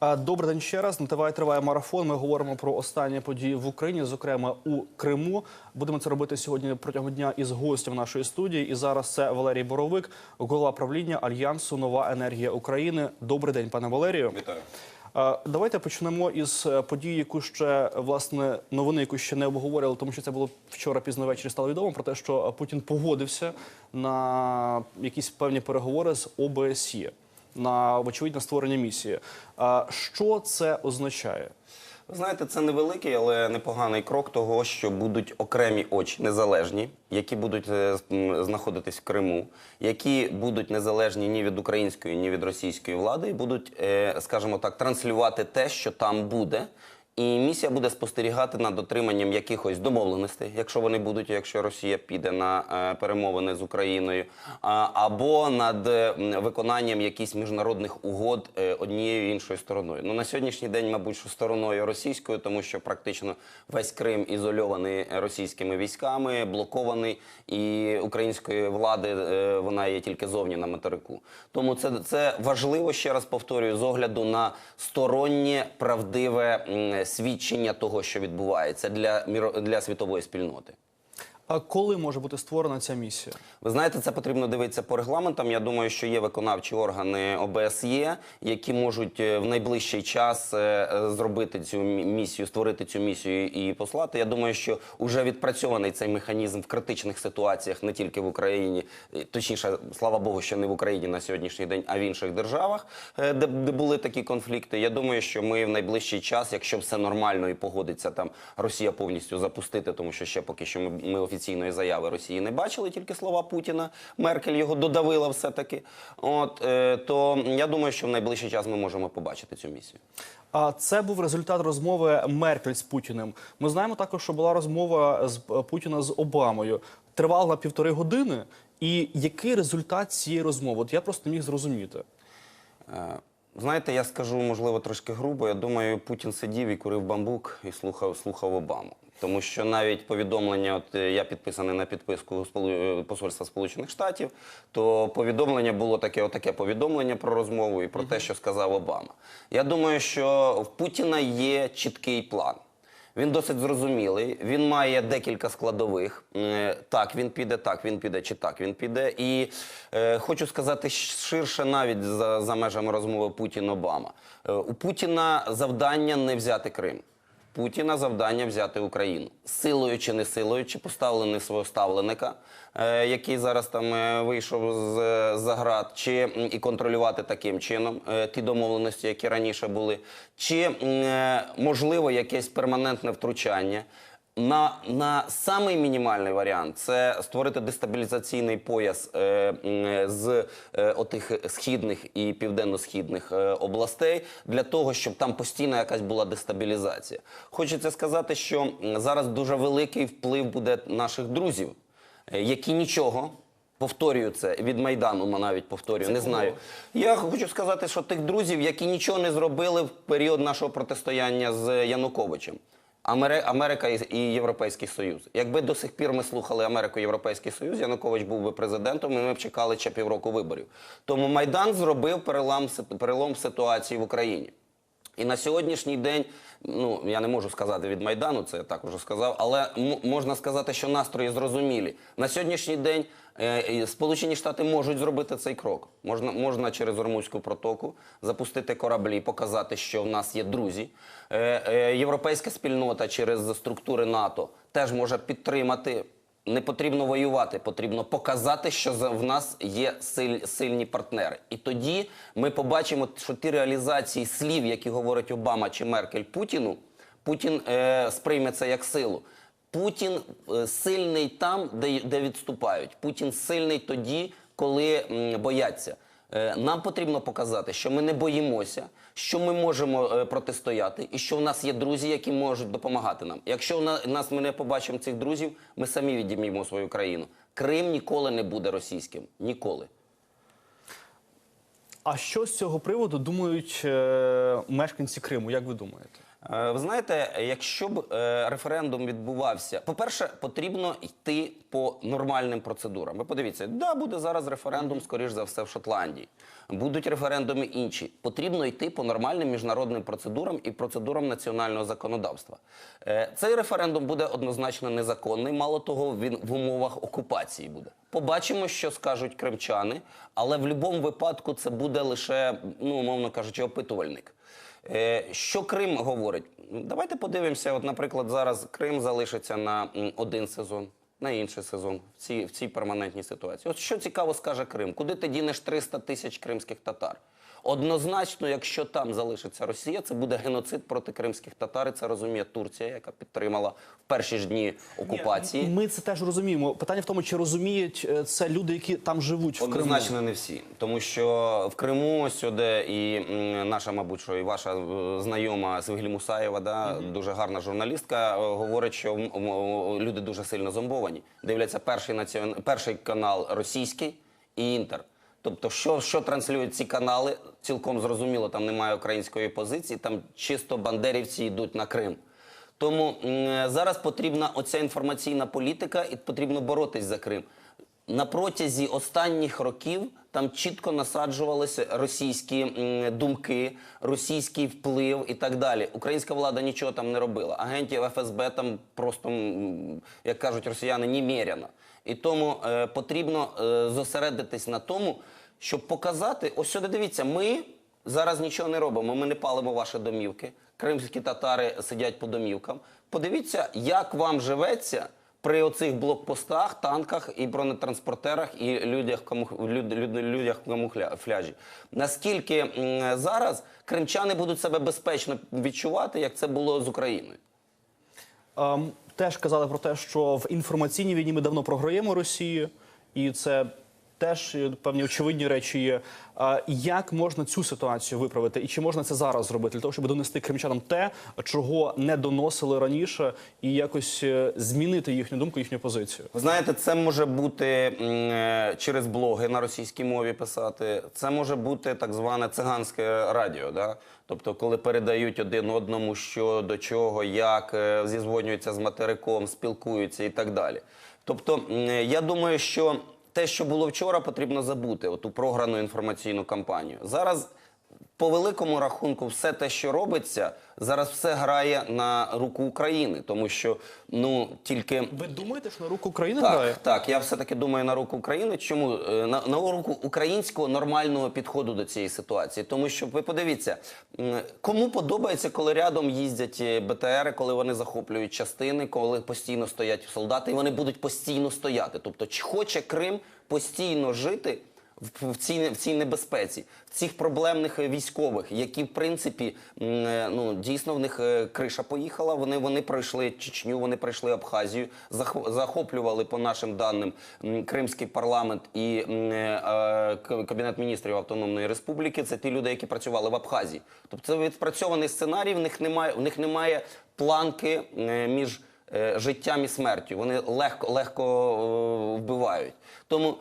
Добрий день ще раз. На ТВ триває марафон. Ми говоримо про останні події в Україні, зокрема у Криму. Будемо це робити сьогодні протягом дня із гостем нашої студії. І зараз це Валерій Боровик, голова правління Альянсу Нова енергія України. Добрий день, пане Валерію. Вітаю. Давайте почнемо із е, події, яку ще власне новини, яку ще не обговорювали, тому що це було вчора пізно ввечері стало відомо про те, що Путін погодився на якісь певні переговори з ОБСЄ на вочевидь на створення місії. Що це означає? Ви знаєте, це невеликий, але непоганий крок того, що будуть окремі очі незалежні, які будуть е, знаходитись в Криму, які будуть незалежні ні від української, ні від російської влади, і будуть, е, скажімо так, транслювати те, що там буде. І місія буде спостерігати над дотриманням якихось домовленостей, якщо вони будуть, якщо Росія піде на е, перемовини з Україною, або над е, виконанням якихось міжнародних угод е, однією іншою стороною. Ну на сьогоднішній день, мабуть, що стороною російською, тому що практично весь Крим ізольований російськими військами, блокований, і української влади вона є тільки зовні на материку. Тому це, це важливо ще раз повторюю з огляду на стороннє правдиве свідчення того, що відбувається для для світової спільноти. А коли може бути створена ця місія? Ви знаєте, це потрібно дивитися по регламентам. Я думаю, що є виконавчі органи ОБСЄ, які можуть е, в найближчий час е, е, зробити цю місію, створити цю місію і послати. Я думаю, що вже відпрацьований цей механізм в критичних ситуаціях не тільки в Україні, точніше, слава Богу, що не в Україні на сьогоднішній день, а в інших державах, де, де були такі конфлікти. Я думаю, що ми в найближчий час, якщо все нормально і погодиться там Росія повністю запустити, тому що ще поки що ми, ми офіційної заяви Росії не бачили, тільки слова Путіна. Меркель його додавила все-таки. От е, то я думаю, що в найближчий час ми можемо побачити цю місію. А це був результат розмови Меркель з Путіним. Ми знаємо також, що була розмова з е, Путіна з Обамою. Тривала півтори години. І який результат цієї розмови? От я просто не міг зрозуміти. Е, Знаєте, я скажу, можливо, трошки грубо. Я думаю, Путін сидів і курив бамбук і слухав, слухав Обаму. Тому що навіть повідомлення, от е, я підписаний на підписку е, Посольства Сполучених Штатів, то повідомлення було таке, отаке повідомлення про розмову і про те, що сказав Обама. Я думаю, що в Путіна є чіткий план. Він досить зрозумілий. Він має декілька складових. Е, Так, він піде, так він піде, чи так він піде. І е, хочу сказати ширше, навіть за, за межами розмови Путін-Обама. Е, у Путіна завдання не взяти Крим. Путіна завдання взяти Україну силою чи не силою, чи поставлений свого ставленика, е, який зараз там е, вийшов з за чи і контролювати таким чином е, ті домовленості, які раніше були, чи можливо якесь перманентне втручання. На, на самий мінімальний варіант це створити дестабілізаційний пояс е, з е, отих східних і південно-східних е, областей для того, щоб там постійно якась була дестабілізація. Хочеться сказати, що зараз дуже великий вплив буде наших друзів, е, які нічого. Повторюю це від майдану, ма навіть повторюю, не знаю. Я хочу сказати, що тих друзів, які нічого не зробили в період нашого протистояння з Януковичем. Амери- Америка і- Європейський Союз. Якби до сих пір ми слухали Америку і Європейський Союз, Янукович був би президентом, і ми б чекали ще півроку виборів. Тому Майдан зробив перелам, перелом ситуації в Україні. І на сьогоднішній день, ну я не можу сказати від Майдану, це я так уже сказав, але можна сказати, що настрої зрозумілі. На сьогоднішній день е, Сполучені Штати можуть зробити цей крок. Можна, можна через Ормузьку протоку запустити кораблі, показати, що в нас є друзі. Е, е, європейська спільнота через структури НАТО теж може підтримати. Не потрібно воювати, потрібно показати, що в нас є силь- сильні партнери. І тоді ми побачимо, що ті реалізації слів, які говорить Обама чи Меркель Путіну, Путін е, сприйме це як силу. Путін е, сильний там, де, де відступають. Путін сильний тоді, коли м, бояться. Е, Нам потрібно показати, що ми не боїмося, що ми можемо е, протистояти, і що в нас є друзі, які можуть допомагати нам. Якщо в нас ми не побачимо цих друзів, ми самі відімімо свою країну. Крим ніколи не буде російським. Ніколи. А що з цього приводу думають е, мешканці Криму? Як ви думаєте? Е, Ви знаєте, якщо б е, референдум відбувався, по-перше, потрібно йти по нормальним процедурам. Ви подивіться, да, буде зараз референдум, скоріш за все, в Шотландії. Будуть референдуми інші. Потрібно йти по нормальним міжнародним процедурам і процедурам національного законодавства. Е, Цей референдум буде однозначно незаконний. Мало того, він в умовах окупації буде. Побачимо, що скажуть кримчани, але в будь-якому випадку це буде лише, ну умовно кажучи, опитувальник. Е, Що Крим говорить? Давайте подивимося. От, наприклад, зараз Крим залишиться на один сезон, на інший сезон в цій, в цій перманентній ситуації. От що цікаво скаже Крим? Куди ти дінеш 300 тисяч кримських татар? Однозначно, якщо там залишиться Росія, це буде геноцид проти кримських татар. І це розуміє Турція, яка підтримала в перші ж дні окупації. Ми це теж розуміємо. Питання в тому, чи розуміють е, це люди, які там живуть в Криму. Однозначно не всі, тому що в Криму сюди і наша, мабуть, що і ваша е, знайома Свіглі Мусаєва, да, дуже гарна журналістка, е, говорить, що люди дуже сильно зомбовані. Дивляться перший націон... перший канал російський і інтер. Тобто, що, що транслюють ці канали, цілком зрозуміло, там немає української позиції, там чисто бандерівці йдуть на Крим. Тому зараз потрібна оця інформаційна політика і потрібно боротись за Крим. На протязі останніх років там чітко насаджувалися російські думки, російський вплив і так далі. Українська влада нічого там не робила. Агентів ФСБ там просто, як кажуть росіяни, немерено. І тому е, потрібно е, зосередитись на тому, щоб показати, ось сюди дивіться, ми зараз нічого не робимо, ми не палимо ваші домівки. Кримські татари сидять по домівкам. Подивіться, як вам живеться при оцих блокпостах, танках і бронетранспортерах і людях, камух... люд... люд... людях. Наскільки зараз кримчани будуть себе безпечно відчувати, як це було з Україною? Ем, теж казали про те, що в інформаційній війні ми давно програємо Росії, і це теж е, певні очевидні речі є. Як можна цю ситуацію виправити, і чи можна це зараз зробити для того, щоб донести кримчанам те, чого не доносили раніше, і якось е, змінити їхню думку, їхню позицію? Ви знаєте, це може бути е, через блоги на російській мові писати. Це може бути так зване циганське радіо. Да? Тобто, коли передають один одному, що до чого, як зізвонюються з материком, спілкуються і так далі. Тобто, я думаю, що те, що було вчора, потрібно забути, оту програну інформаційну кампанію. Зараз по великому рахунку, все те, що робиться, зараз все грає на руку України, тому що ну тільки Ви думаєте, що на руку України грає? так, так, я все-таки думаю на руку України. Чому Е, на, на руку українського нормального підходу до цієї ситуації? Тому що ви подивіться, кому подобається, коли рядом їздять е, БТРи, коли вони захоплюють частини, коли постійно стоять солдати, і вони будуть постійно стояти. Тобто, чи хоче Крим постійно жити? В, цій, в цій небезпеці, в цих проблемних е, військових, які в принципі е, ну дійсно в них е, криша поїхала. Вони вони пройшли Чечню, вони пройшли Абхазію, зах- захоплювали по нашим даним Кримський парламент і кабінет міністрів Автономної Республіки. Це ті люди, які працювали в Абхазії. Тобто це відпрацьований сценарій. В них немає в них немає планки між життям і смертю. Вони легко легко вбивають. Тому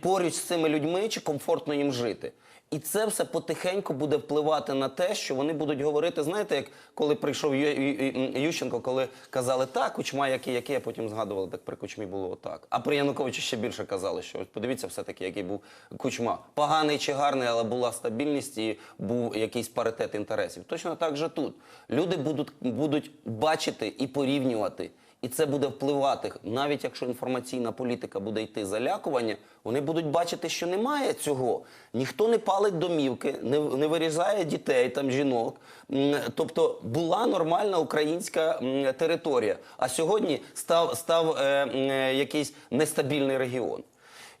поруч з цими людьми чи комфортно їм жити. І це все потихеньку буде впливати на те, що вони будуть говорити. Знаєте, як коли прийшов Ю- Ющенко, коли казали так, кучма, який, який, а потім згадували, так при кучмі було отак. А при Януковичі ще більше казали, що ось подивіться, все-таки, який був кучма. Поганий чи гарний, але була стабільність і був якийсь паритет інтересів. Точно так же тут. Люди будуть, будуть бачити і порівнювати. І це буде впливати, навіть якщо інформаційна політика буде йти залякування, вони будуть бачити, що немає цього. Ніхто не палить домівки, не, не вирізає дітей, там жінок. Тобто була нормальна українська територія. А сьогодні став, став е, е, якийсь нестабільний регіон.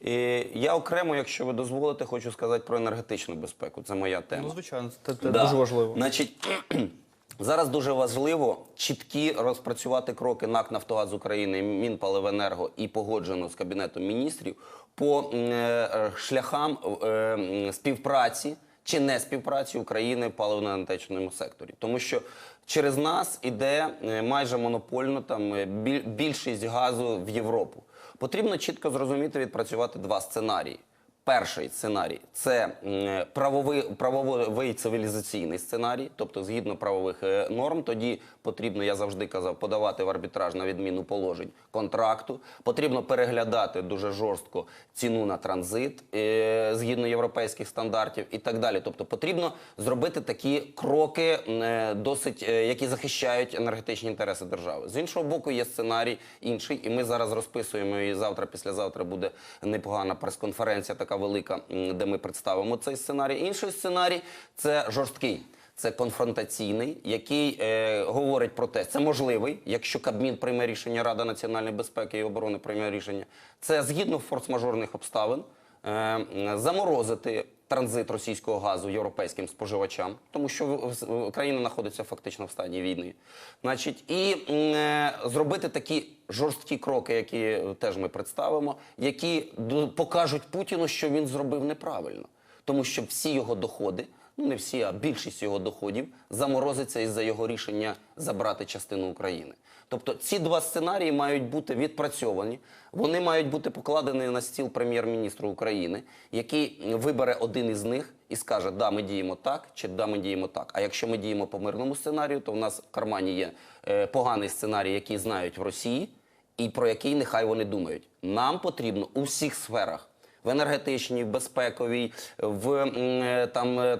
І я окремо, якщо ви дозволите, хочу сказати про енергетичну безпеку. Це моя тема. Ну, звичайно, це, це Да. дуже важливо. Значить, зараз дуже важливо чіткі розпрацювати кроки НАК «Нафтогаз України», Мінпаливенерго і погоджено з Кабінетом міністрів по е, шляхам е, співпраці чи не співпраці України в паливно-енергетичному секторі. Тому що через нас іде е, майже монопольно більшість газу в Європу. Потрібно чітко зрозуміти, відпрацювати два сценарії. Перший сценарій це правовий, правовий цивілізаційний сценарій, тобто згідно правових е, норм, тоді потрібно, я завжди казав, подавати в арбітраж на відміну положень контракту. Потрібно переглядати дуже жорстко ціну на транзит е, згідно європейських стандартів і так далі. Тобто потрібно зробити такі кроки, е, досить які захищають енергетичні інтереси держави. З іншого боку, є сценарій інший, і ми зараз розписуємо і завтра, післязавтра буде непогана прес-конференція, така велика, де ми представимо цей сценарій. Інший сценарій це жорсткий. Це конфронтаційний, який е, говорить про те, це можливий, якщо Кабмін прийме рішення Рада національної безпеки і оборони прийме рішення. Це згідно форс-мажорних обставин е, заморозити транзит російського газу європейським споживачам, тому що країна знаходиться фактично в стані війни. Значить, і е, зробити такі жорсткі кроки, які теж ми представимо, які покажуть Путіну, що він зробив неправильно, тому що всі його доходи. Ну, не всі, а більшість його доходів заморозиться із-за його рішення забрати частину України. Тобто ці два сценарії мають бути відпрацьовані. Вони мають бути покладені на стіл прем'єр-міністру України, який вибере один із них і скаже, да, ми діємо так, чи да, ми діємо так. А якщо ми діємо по мирному сценарію, то в нас в кармані є е, поганий сценарій, який знають в Росії, і про який нехай вони думають. Нам потрібно у всіх сферах в енергетичній, в безпековій, в е, там е,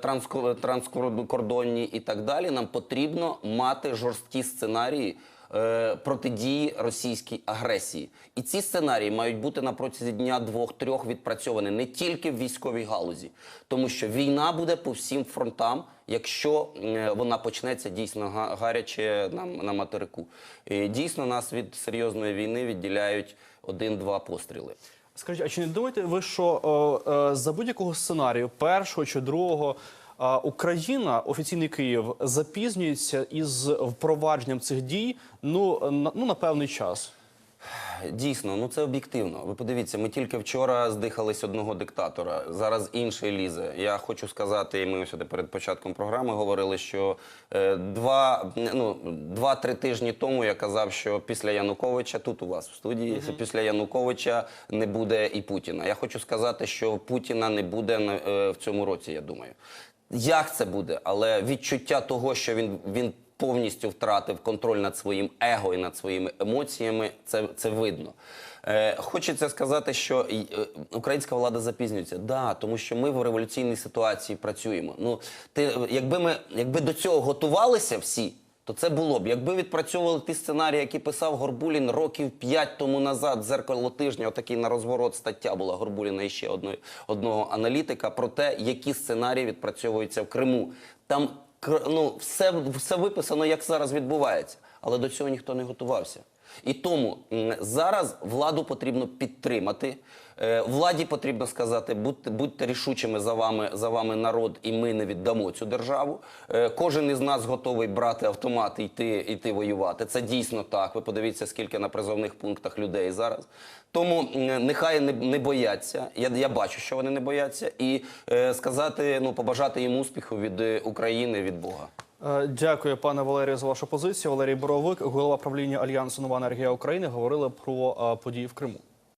транскордонній і так далі. Нам потрібно мати жорсткі сценарії. е, Протидії російській агресії, і ці сценарії мають бути на протязі дня двох-трьох відпрацьовані не тільки в військовій галузі, тому що війна буде по всім фронтам, якщо вона почнеться дійсно га- гаряче на, на материку. І дійсно нас від серйозної війни відділяють один-два постріли. Скажіть, а чи не думаєте ви, що е, за будь-якого сценарію, першого чи другого, Україна, офіційний Київ, запізнюється із впровадженням цих дій ну на, ну, на певний час? Дійсно, ну це об'єктивно. Ви подивіться, ми тільки вчора здихались одного диктатора. Зараз інший лізе. Я хочу сказати, і ми сюди перед початком програми говорили, що е, два ну два-три тижні тому я казав, що після Януковича тут у вас в студії після Януковича не буде і Путіна. Я хочу сказати, що Путіна не буде е, в цьому році. Я думаю, як це буде, але відчуття того, що він він повністю втратив контроль над своїм его і над своїми емоціями, це, це видно. Е, хочеться сказати, що е, українська влада запізнюється. Да, тому що ми в революційній ситуації працюємо. Ну, ти, якби ми якби до цього готувалися всі. То це було б. Якби відпрацьовували ті сценарії, які писав Горбулін років п'ять тому назад, зеркало тижня, отакий на розворот стаття була Горбуліна і ще одної, одного аналітика про те, які сценарії відпрацьовуються в Криму. Там ну, все, все виписано, як зараз відбувається. Але до цього ніхто не готувався. І тому зараз владу потрібно підтримати. Е, Владі потрібно сказати, будьте, будьте рішучими за вами, за вами народ, і ми не віддамо цю державу. Е, Кожен із нас готовий брати автомат і йти, йти воювати. Це дійсно так. Ви подивіться, скільки на призовних пунктах людей зараз. Тому нехай не, не бояться. Я, я бачу, що вони не бояться, і е, сказати, ну побажати їм успіху від е, України, від Бога. Дякую, пане Валерію, за вашу позицію. Валерій Боровик, голова правління Альянсу Нова енергія України, говорили про події в Криму.